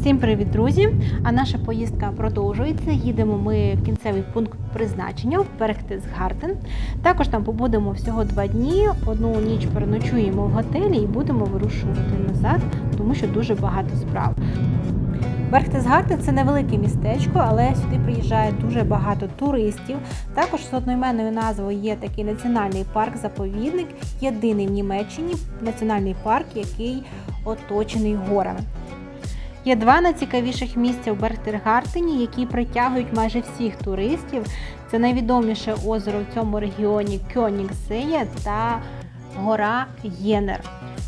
Всім привіт, друзі! А наша поїздка продовжується. Їдемо ми в кінцевий пункт призначення в Берхтесгартен. Також там побудемо всього два дні. Одну ніч переночуємо в готелі і будемо вирушувати назад, тому що дуже багато справ. Берхтесгартен це невелике містечко, але сюди приїжджає дуже багато туристів. Також з одноіменною назвою є такий національний парк-заповідник, єдиний в Німеччині національний парк, який оточений горами. Є два найцікавіших місця в Берхтергартені, які притягують майже всіх туристів. Це найвідоміше озеро в цьому регіоні Кьонігсеє та гора Єнер.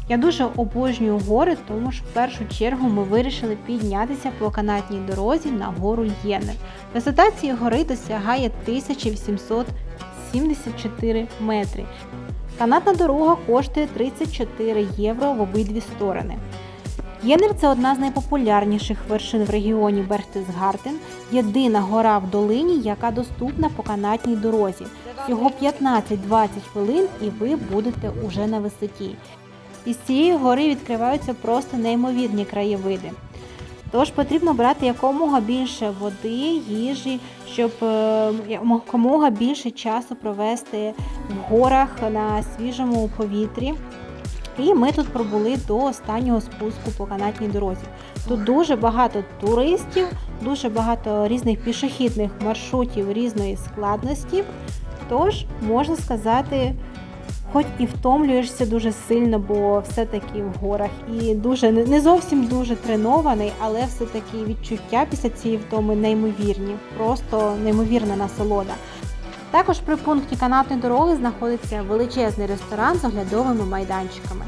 Я дуже обожнюю гори, тому що в першу чергу ми вирішили піднятися по канатній дорозі на гору Єнер. Висота цієї гори досягає 1874 метри. Канатна дорога коштує 34 євро в обидві сторони. Єнер це одна з найпопулярніших вершин в регіоні Берхтесгартен, єдина гора в долині, яка доступна по канатній дорозі. Всього 15-20 хвилин і ви будете уже на висоті. Із цієї гори відкриваються просто неймовірні краєвиди. Тож потрібно брати якомога більше води, їжі, щоб е, якомога більше часу провести в горах на свіжому повітрі. І ми тут пробули до останнього спуску по канатній дорозі. Тут дуже багато туристів, дуже багато різних пішохідних маршрутів різної складності. Тож, можна сказати, хоч і втомлюєшся дуже сильно, бо все-таки в горах і дуже не зовсім дуже тренований, але все-таки відчуття після цієї втоми неймовірні, просто неймовірна насолода. Також при пункті канатної дороги знаходиться величезний ресторан з оглядовими майданчиками.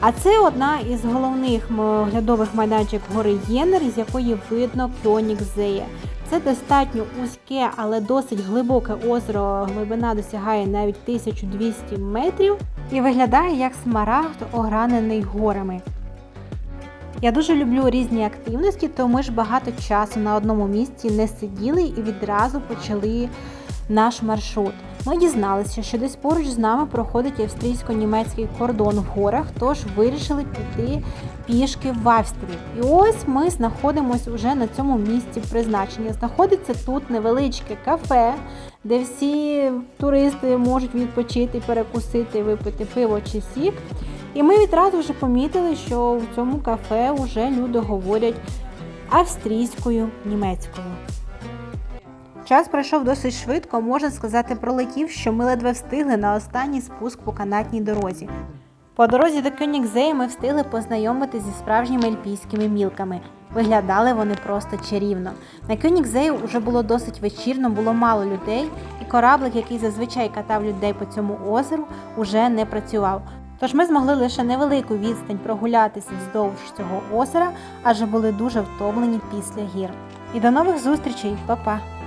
А це одна із головних оглядових майданчиків гори Єнер, з якої видно Кьонігзеє. Це достатньо узьке, але досить глибоке озеро. Глибина досягає навіть 1200 метрів і виглядає як смарагд, огранений горами. Я дуже люблю різні активності, тому ж багато часу на одному місці не сиділи і відразу почали наш маршрут. Ми дізналися, що десь поруч з нами проходить австрійсько-німецький кордон в горах, тож вирішили піти пішки в Австрію. І ось ми знаходимося вже на цьому місці призначення. Знаходиться тут невеличке кафе, де всі туристи можуть відпочити, перекусити, випити пиво чи сік. І ми відразу вже помітили, що в цьому кафе вже люди говорять австрійською, німецькою. Час пройшов досить швидко, можна сказати, пролетів, що ми ледве встигли на останній спуск по канатній дорозі. По дорозі до Кьонігзеї ми встигли познайомитися зі справжніми альпійськими мілками. Виглядали вони просто чарівно. На Кьонігзеї вже було досить вечірно, було мало людей, і кораблик, який зазвичай катав людей по цьому озеру, уже не працював. Тож ми змогли лише невелику відстань прогулятися вздовж цього озера, адже були дуже втомлені після гір. І до нових зустрічей, Па-па!